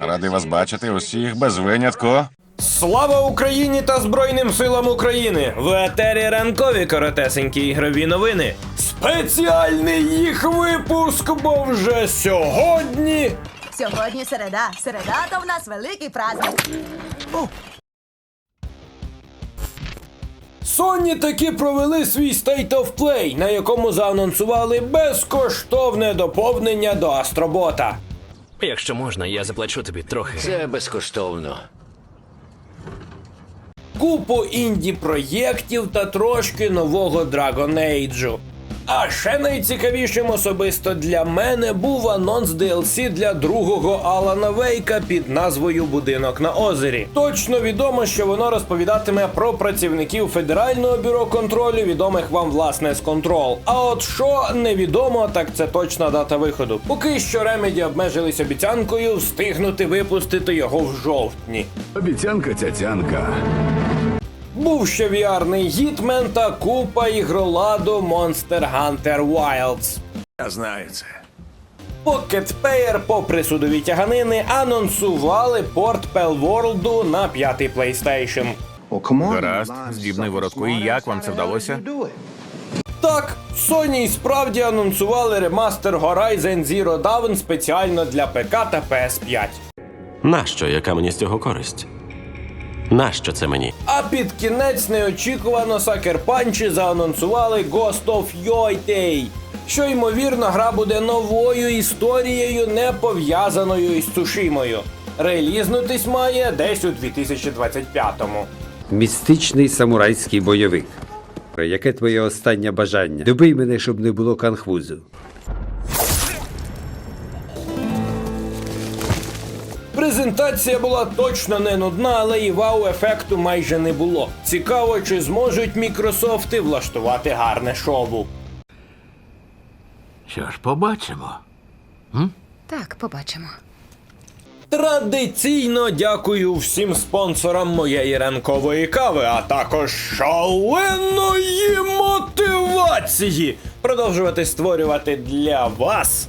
Радий вас бачити усіх без винятку. Слава Україні та Збройним силам України! В етері ранкові коротесенькі ігрові новини. Спеціальний їх випуск, бо вже сьогодні. Сьогодні середа. Середа то в нас великий праздник. Sony таки провели свій State of Play, на якому заанонсували безкоштовне доповнення до Астробота. Якщо можна, я заплачу тобі трохи. Це безкоштовно. купу інді проєктів та трошки нового Dragon Age. А ще найцікавішим особисто для мене був анонс DLC для другого Алана Вейка під назвою Будинок на озері. Точно відомо, що воно розповідатиме про працівників Федерального бюро контролю, відомих вам власне з контрол. А от що невідомо, так це точна дата виходу. Поки що Ремеді обмежились обіцянкою встигнути випустити його в жовтні. Обіцянка цяцянка. Був ще VR-ний Гітмен та купа ігроладу Monster Hunter Wilds. Я знаю це. Pocket Pair, попри судові тяганини, анонсували порт World на п'ятий PlayStation. Гаразд, здібний воротку, і як вам це вдалося? Так, Sony і справді анонсували ремастер Horizon Zero Dawn спеціально для ПК та PS5. Нащо? Яка мені з цього користь? Нащо це мені? А під кінець неочікувано Sucker Punch заанонсували Ghost of Yotei, що ймовірно гра буде новою історією, не пов'язаною із Цушимою. Релізнутись має десь у 2025-му. Містичний самурайський бойовик. Яке твоє останнє бажання? Добий мене, щоб не було канхвузу. Презентація була точно не нудна, але і вау-ефекту майже не було. Цікаво, чи зможуть Мікрософти влаштувати гарне шоу. Що ж, побачимо. Так, побачимо. Традиційно дякую всім спонсорам моєї ранкової кави, а також шаленої мотивації продовжувати створювати для вас